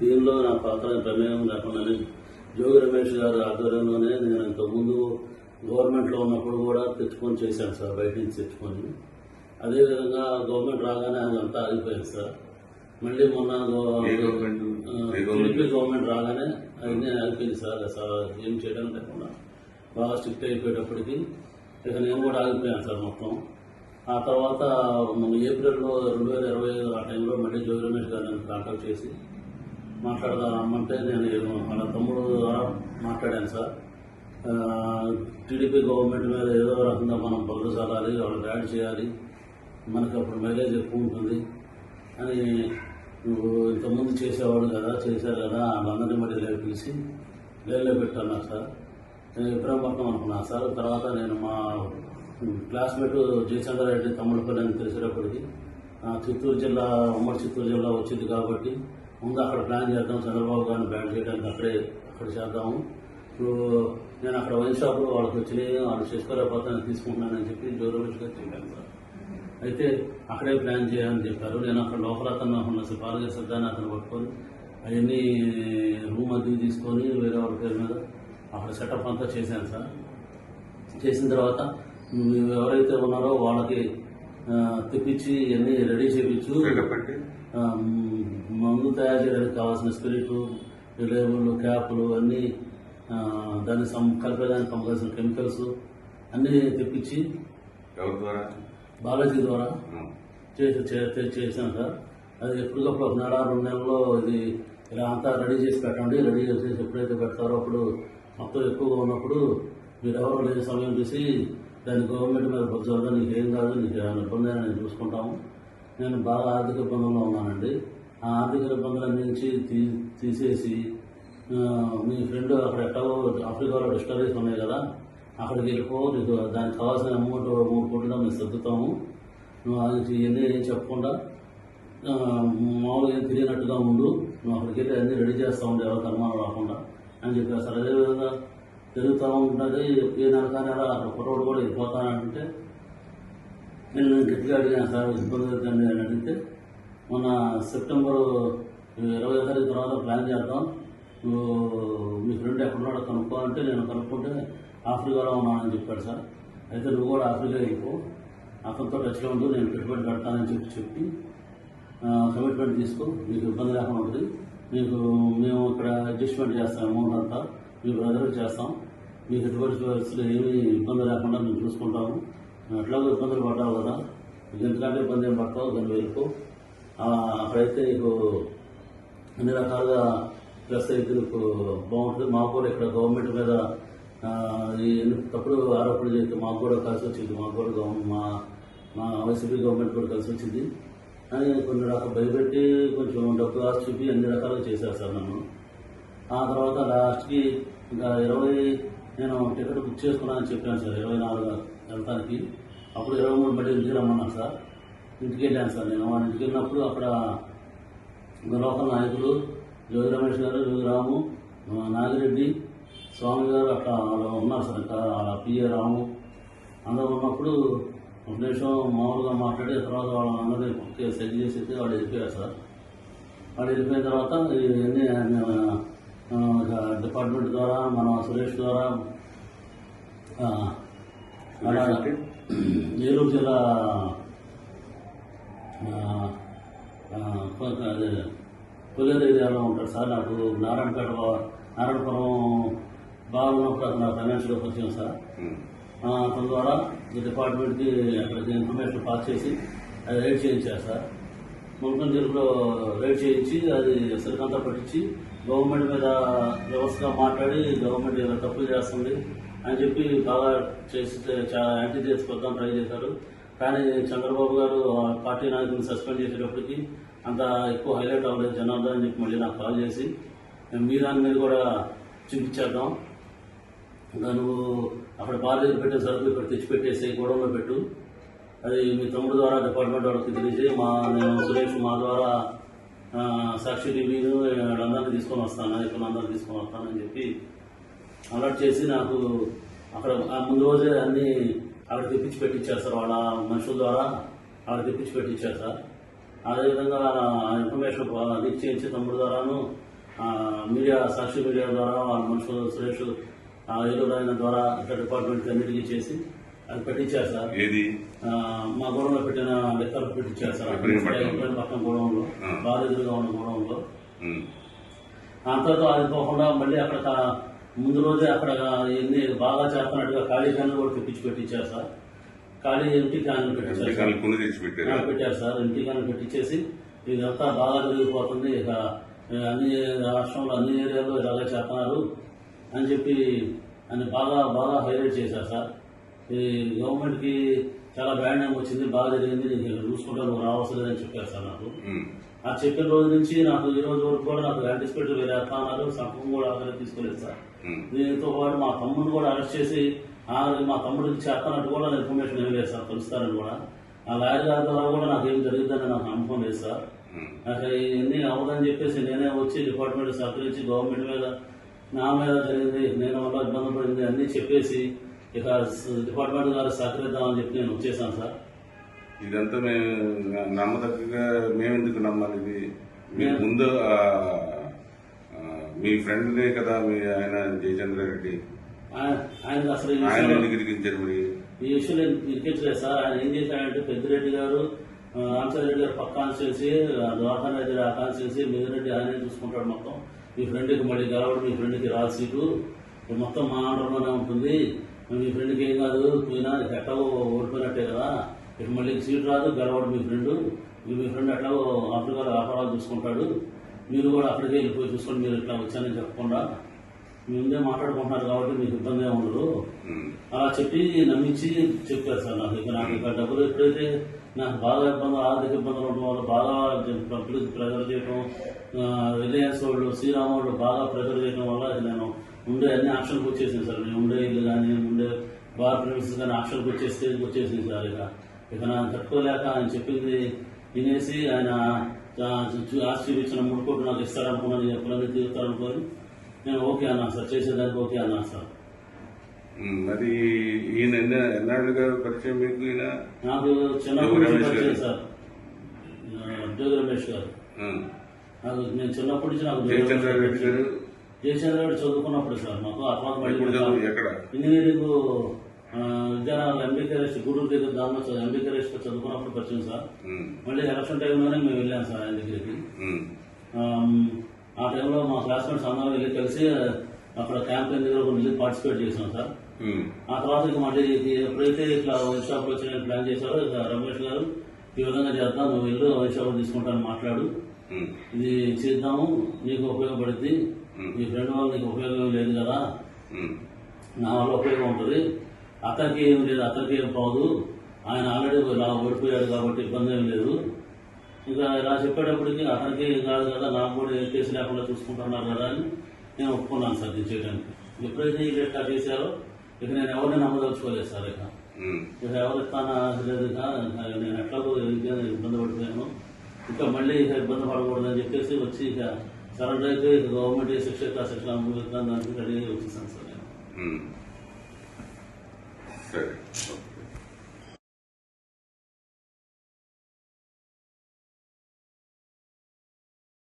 దీనిలో నా పాత్ర ప్రమేయం లేకుండానే జోగి రమేష్ గారి ఆధ్వర్యంలోనే నేను ఇంతకుముందు గవర్నమెంట్లో ఉన్నప్పుడు కూడా తెచ్చుకొని చేశాను సార్ బయట నుంచి తెచ్చుకొని. అదేవిధంగా గవర్నమెంట్ రాగానే అదంతా ఆగిపోయింది సార్. మళ్ళీ మొన్న గవర్నమెంట్? గవర్నమెంట్? TDP government? రాగానే అన్నీ ఆగిపోయింది సార్. ఏం చేయడం లేకుండా. బాగా స్ట్రిక్ట్ అయిపోయేటప్పటికి ఇక నేను కూడా ఆగిపోయాను సార్ మొత్తం. ఆ తర్వాత మన ఏప్రిల్లో రెండు వేల ఇరవై ఐదు ఆ టైంలో మళ్ళీ జోగి రమేష్ గారు నన్ను కాంటాక్ట్ చేసి మాట్లాడదాం రమ్మంటే నేను మన వాళ్ళ తమ్ముడు ద్వారా మాట్లాడాను సార్. టీడీపీ గవర్నమెంట్ మీద ఏదో రకంగా మనం బదులు చల్లాలి వాళ్ళు యాడ్ చేయాలి. మనకి అప్పుడు మైలేజ్ ఎక్కువ ఉంటుంది అని నువ్వు ఇంతకుముందు చేసేవాడు కదా చేశారు కదా వాళ్ళందరినీ మరి లేక పిలిచి లేలో పెట్టాను సార్. నేను ఇబ్రాహీంపట్నం అనుకున్నా సార్. తర్వాత నేను మా క్లాస్మేట్ జయచంద్ర రెడ్డి తమ్ముళ్ళపల్లి అని తెలిసేటప్పటికి ఆ, చిత్తూరు జిల్లా ఉమ్మడి చిత్తూరు జిల్లా వచ్చింది కాబట్టి ముందు అక్కడ ప్లాన్ చేద్దాం చంద్రబాబు గారిని బ్యాన్ చేయడానికి అక్కడే అక్కడ చేద్దాము. ఇప్పుడు నేను అక్కడ వైన్ షాప్లో వాళ్ళకి వచ్చినాయి వాళ్ళు చేసుకోలేకపోతే తీసుకుంటున్నానని చెప్పి గారు చెప్పాను సార్. అయితే అక్కడే ప్లాన్ చేయాలని చెప్పారు. నేను అక్కడ లోపల అతను ఉన్న పాలక సిద్ధాన్ని అతను పట్టుకొని అవన్నీ రూమ్ అది తీసుకొని వేరే వాళ్ళ పేరు మీద అక్కడ సెటప్ అంతా చేశాను సార్. చేసిన తర్వాత మీరు ఎవరైతే ఉన్నారో వాళ్ళకి తెప్పించి ఇవన్నీ రెడీ చేయించు మందు తయారు చేయడానికి కావాల్సిన స్పిరిట్ లేబుల్ క్యాప్లు అన్నీ దాన్ని సం కలిపేదానికి కావాల్సిన కెమికల్స్ అన్నీ తెప్పించి బాలాజీ ద్వారా. చేసి చే- చేసాం సార్. అది ఎప్పటికప్పుడు ఒక నెల రెండు నెలల్లో ఇది ఇలా అంతా రెడీ చేసి పెట్టండి రెడీ చేసి ఎప్పుడైతే పెడతారో అప్పుడు మొత్తం ఎక్కువగా ఉన్నప్పుడు మీరు ఎవరు లేని సమయం చూసి దాన్ని గవర్నమెంట్ మీద బుద్ధి నీకు ఏం కాదు నీకు ఏమైనా ఇబ్బంది నేను చూసుకుంటాము. నేను బాగా ఆర్థిక ఇబ్బందుల్లో ఉన్నానండి. ఆర్థిక ఇబ్బందులన్నీ నుంచి తీ తీసేసి మీ ఫ్రెండ్ అక్కడ ఎక్కడో ఆఫ్రికాలో డిస్టరీస్ ఉన్నాయి కదా అక్కడికి వెళ్ళిపో నీకు దానికి కావాల్సిన అమౌంట్ మూడు కోట్లు మేము సర్దుతాము. నువ్వు అది ఇవన్నీ ఏం చెప్పకుండా మామూలుగా ఏం తెలియనట్టుగా ఉండు నువ్వు అక్కడికి వెళ్ళి అన్నీ రెడీ చేస్తూ ఉండే ఎవరికి అనుమానం రాకుండా అని చెప్పేసి. అదేవిధంగా పెరుగుతూ ఉంటుంది ఏ నెల అక్కడ కుర్రోడు కూడా వెళ్ళిపోతానంటే నేను గట్టిగా అడిగాను సార్ ఇబ్బంది అని అడిగితే మొన్న సెప్టెంబర్ ఇరవై తారీఖు తర్వాత ప్లాన్ చేద్దాం. నువ్వు మీ ఫ్రెండ్ ఎక్కడున్నాడో కనుక్కో అంటే నేను కనుక్కుంటే ఆఫ్రికాలో ఉన్నానని చెప్పాడు సార్. అయితే నువ్వు కూడా ఆఫ్రికా వెళ్ళిపో అతనితో టచ్లో ఉంటూ నేను పెట్టుబడి పెడతానని చెప్పి చెప్పి కమిట్మెంట్ తీసుకో. మీకు ఇబ్బంది లేకుండా ఉంటుంది. మీకు మేము ఇక్కడ అడ్జస్ట్మెంట్ చేస్తాం అమౌంట్ అంతా మీ బ్రదర్కి చేస్తాం. మీకు ఎటువంటి పరిస్థితులు ఏమీ ఇబ్బంది లేకుండా మేము చూసుకుంటాము. నువ్వు ఎట్లాగో ఇబ్బందులు పడ్డావు కదా. నీకు ఎందుకంటే ఇబ్బంది ఏం పడతావు? దాన్ని వెళ్ళిపో అక్కడైతే మీకు అన్ని రకాలుగా ప్లస్ అయితే మీకు బాగుంటుంది. మాకు కూడా ఇక్కడ గవర్నమెంట్ మీద ఈ తప్పుడు ఆరోపణలు చేస్తే మాకు కూడా కలిసి వచ్చింది. మాకు కూడా మా మా వైసీపీ గవర్నమెంట్ కూడా కలిసి వచ్చింది. అని కొన్ని రకాలు భయపెట్టి కొంచెం డబ్బు ఆశ చూపి అన్ని రకాలుగా చేశారు సార్ నన్ను. ఆ తర్వాత లాస్ట్కి ఇంకా ఇరవై నేను టికెట్ బుక్ చేసుకున్నానని చెప్పాను సార్. ఇరవై నాలుగు వెళ్తానికి. అప్పుడు ఇరవై మూడు మళ్ళీ ఇంటికి రమ్మన్నాను సార్. ఇంటికి వెళ్ళాను సార్ నేను. వాళ్ళ ఇంటికి వెళ్ళినప్పుడు అక్కడ లోకల్ నాయకులు జోగి రమేష్ గారు జోగి రాము నాగిరెడ్డి స్వామి గారు అట్లా వాళ్ళు ఉన్నారు సార్. వాళ్ళ పిఏ రాము అందరూ ఉన్నప్పుడు ఒక నిమిషం మామూలుగా మాట్లాడి తర్వాత వాళ్ళందరినీ ఒకే సెట్ చేసి వాళ్ళు వెళ్ళిపోయారు సార్. వాళ్ళు వెళ్ళిపోయిన తర్వాత ఇవన్నీ డిపార్ట్మెంట్ ద్వారా మన సురేష్ ద్వారా ఏలూరు జిల్లా అదే కొల్లేరు ఏరియాలో ఉంటాడు సార్ నాకు నారాయణపేట నారాయణపురం బాగున్నప్పుడు నా ఫైనాన్షియల్ వచ్చాను సార్ అతని ద్వారా ఈ డిపార్ట్మెంట్కి అక్కడికి ఇన్ఫర్మేషన్ పాస్ చేసి అది రైడ్ చేయించారు సార్ మున్సిపల్ జిల్లాలో రైడ్ చేయించి అది సరికంతా పట్టించి గవర్నమెంట్ మీద వ్యవస్థగా మాట్లాడి గవర్నమెంట్ ఏదో తప్పులు చేస్తుంది అని చెప్పి బాగా చేసి చాలా యాంటీ చేసుకొద్దాం ట్రై చేశారు కానీ చంద్రబాబు గారు ఆ పార్టీ నాయకులను సస్పెండ్ చేసేటప్పటికి అంత ఎక్కువ హైలైట్ అవ్వలేదు జనార్దన్ అని చెప్పి మళ్ళీ నాకు కాల్ చేసి. మీ దాని మీద కూడా చూపించేద్దాం ఇంకా నువ్వు అక్కడ బాధ్యత పెట్టిన సరుకులు ఇక్కడ తెచ్చిపెట్టేసి గోడంలో పెట్టు. అది మీ తమ్ముడు ద్వారా డిపార్ట్మెంట్ వాళ్ళకి తెలియజేసి మా నేను సురేష్ మా ద్వారా సాక్షి టీవీను వీళ్ళందరినీ తీసుకొని వస్తాను ఇక్కడ అందరినీ తీసుకొని వస్తానని చెప్పి అలర్ట్ చేసి నాకు అక్కడ ముందు రోజే అన్నీ అక్కడ తెప్పించి పెట్టించారు సార్ వాళ్ళ మనుషుల ద్వారా అక్కడ తెప్పించి పెట్టించారు సార్. అదేవిధంగా ఇన్ఫర్మేషన్ లీక్ చేయించి తమ్ముడు ద్వారాను మీడియా సాక్షి మీడియా ద్వారా వాళ్ళ మనుషులు సురేష్ ఆయన ద్వారా ఇట్లా డిపార్ట్మెంట్ అన్నిటికీ చేసి అది పెట్టించారు సార్. ఏది? మా గోడంలో పెట్టిన లెక్కలు పెట్టించారు సార్. ఇబ్రహీంపట్నం గోడంలో. బాగా ఎదురుగా ఉన్న గోడంలో అంతతో అది పోకుండా మళ్ళీ అక్కడ ముందు రోజే అక్కడ ఎన్ని బాగా చేస్తున్నట్టుగా ఖాళీ క్యాన్లు కూడా తెప్పించి పెట్టించారు సార్. ఖాళీ ఎంటీ క్యాన్లు పెట్టించారు పెట్టారు. సార్. ఎంటీ క్యాన్లు పెట్టించేసి ఇదంతా బాగా జరిగిపోతుంది ఇక అన్ని రాష్ట్రంలో అన్ని ఏరియాల్లో ఇలాగే చేస్తున్నారు అని చెప్పి అని బాగా బాగా హైలైట్ చేశారు సార్. ఈ గవర్నమెంట్కి చాలా బ్రాండ్ నేమ్ వచ్చింది బాగా జరిగింది. నీకు చూసుకుంటా నువ్వు రావాల్సి లేదని చెప్పారు సార్ నాకు. ఆ చెప్పిన రోజు నుంచి నాకు ఈ రోజు వరకు కూడా నాకు యాంటిసిపేట్ వేరే అర్థాలు సంపకం కూడా ఆఖరి తీసుకోలేదు సార్. ఉమ్, దీంతో పాటు మా తమ్ముడిని కూడా అరెస్ట్ చేసి మా తమ్ముడికి చెప్పనట్టు కూడా ఇన్ఫర్మేషన్ ఏం లేదు సార్ కలుస్తారని కూడా. ఆ లాయర్ గారి ద్వారా కూడా నాకు ఏం జరిగిందని నాకు నమ్మకం లేదు సార్. ఉమ్, నాకు ఇవన్నీ అవ్వదని చెప్పేసి నేనే వచ్చి డిపార్ట్మెంట్ సహకరించి గవర్నమెంట్ మీద నా మీద జరిగింది నేను వల్ల ఇబ్బంది పడింది అన్నీ చెప్పేసి ఇక డిపార్ట్మెంట్ గారు సహకరిద్దామని చెప్పి నేను వచ్చేసాను సార్. ఇదంతా మేము న- నమ్మదగ్గగా మేమెందుకు నమ్మాలి ఇది? ముందు మీ ఫ్రెండ్నే కదా మీ ఆయన జయచంద్రారెడ్డి ఆయన ఆయనకు అసలు ఆయన ఎందుకు ఇరికించారు మరి? ఈ విషయంలో ఇరికించలేదు సార్. ఆయన ఏం చేశాడంటే పెద్దిరెడ్డి గారు ఆ, రామచంద్రెడ్డి గారు పక్క కాన్స్టిట్యూన్సీ ద్వారకా రెడ్డి ఆ కాన్స్టిట్యూన్సీ మిగిలిరెడ్డి ఆయనే చూసుకుంటాడు మొత్తం? మీ ఫ్రెండ్కి మళ్ళీ గెలవడం మీ ఫ్రెండ్కి రాదు సీటు. మొత్తం మా ఆర్డర్లోనే ఉంటుంది. మీ ఫ్రెండ్కి ఏం కాదు పోయినా ఎట్లాగో ఓడిపోయినట్టే కదా. ఇక మళ్ళీ సీటు రాదు గెలవడం మీ ఫ్రెండ్. మీ ఫ్రెండ్ ఎట్లాగో ఆఫ్రికాలో వ్యాపారాలు చూసుకుంటాడు. మీరు కూడా అక్కడికే వెళ్ళిపోయి చూసుకొని మీరు ఇట్లా వచ్చానని చెప్పకుండా. మీ ముందే మాట్లాడుకుంటున్నారు కాబట్టి మీకు ఇబ్బంది ఉండదు. అలా చెప్పి నమ్మించి చెప్పారు సార్ నాకు. ఇక నాకు ఇక డబ్బులు ఎప్పుడైతే నాకు బాగా ఇబ్బందులు ఆర్థిక ఇబ్బందులు ఉండడం వల్ల బాగా పబ్లిక్ ప్రెజర్ చేయడం రిలయన్స్ వాళ్ళు శ్రీరామ్ వాళ్ళు బాగా ప్రెజర్ చేయడం వల్ల నేను ఉండే అన్ని ఆప్షన్కి వచ్చేసింది సార్. నేను ఉండే ఇల్లు కానీ ఉండే బార్ ప్రిమిసెస్ కానీ ఆప్షన్కి వచ్చే స్టేజ్కి వచ్చేసింది సార్ ఇక. ఇక నాకు తట్టుకోలేక ఆయన చెప్పింది వినేసి ఆయన ఆ, చూ- ఆస్తి ఇచ్చిన మూడు కోట్లు నాకు ఇస్తారనుకున్నాను ఎప్పుడైనా తీరుతారనుకొని నేను ఓకే అన్నాను సార్ చేసేదానికి ఓకే అన్నాను సార్. మరి ఈయన ఎన్న ఎన్నాళ్ళుగా పరిచయం మీకు ఈయన? నాకు చిన్నప్పటి నుంచి పరిచయం సార్. జోగి రమేష్ గారు. నాకు నేను చిన్నప్పటి నుంచి నాకు గారు? జయచంద్ర గారు చదువుకున్నప్పుడు సార్ మాకు ఎక్కడ? Engineering Vidyanagar MBK rest Gudur దగ్గర దానిలో ఎంబీకే రెస్ట్ చదువుకున్నప్పుడు పరిచయం సార్. మళ్ళీ ఎలక్షన్ టైంలోనే మేము వెళ్ళాం సార్ ఆయన దగ్గరికి. ఆ టైంలో మా క్లాస్మేట్స్ అందరం వెళ్ళి కలిసి అక్కడ క్యాంపెయిన్ దగ్గర కొన్ని వెళ్ళి పార్టిసిపేట్ చేసాం సార్. ఆ తర్వాత ఇక మళ్ళీ ఎప్పుడైతే ఇట్లా వైన్ షాప్ వచ్చి ప్లాన్ చేశారో ఇక రమేష్ గారు ఈ విధంగా చేద్దాం నువ్వు వెళ్ళు వైన్ షాప్ తీసుకుంటాను మాట్లాడు. ఇది చేద్దాము నీకు ఉపయోగపడుద్ది. నీ ఫ్రెండ్ వల్ల నీకు ఉపయోగం లేదు కదా. నా వల్ల ఉపయోగం ఉంటుంది. అతనికి ఏం లేదు అతనికి ఏం పోదు. ఆయన ఆల్రెడీ ఇలా ఓడిపోయాడు కాబట్టి ఇబ్బంది ఏం లేదు. ఇంకా ఇలా చెప్పేటప్పటికి అతనికి ఏం కాదు కదా నాకు కూడా ఏ కేసు లేకుండా చూసుకుంటున్నారు కదా అని నేను ఒప్పుకున్నాను సార్ ఇది చేయడానికి ఎప్పుడైతే ఈ ఇట్లా చేశారో ఇక నేను ఎవరిని నమ్మదలుచుకోలేదు సార్ ఇక. ఇక ఎవరు ఇస్తానా లేదు ఇక నేను ఎట్లాగో ఇబ్బంది పడిపోయాను ఇంకా మళ్ళీ ఇక ఇబ్బంది పడకూడదని చెప్పేసి వచ్చి ఇక సరెండర్ అయితే గవర్నమెంట్ ఏ శిక్ష ఇస్తా, శిక్ష అనుభవిస్తాను దానికి రెడీ వచ్చేసాను సార్ నేను.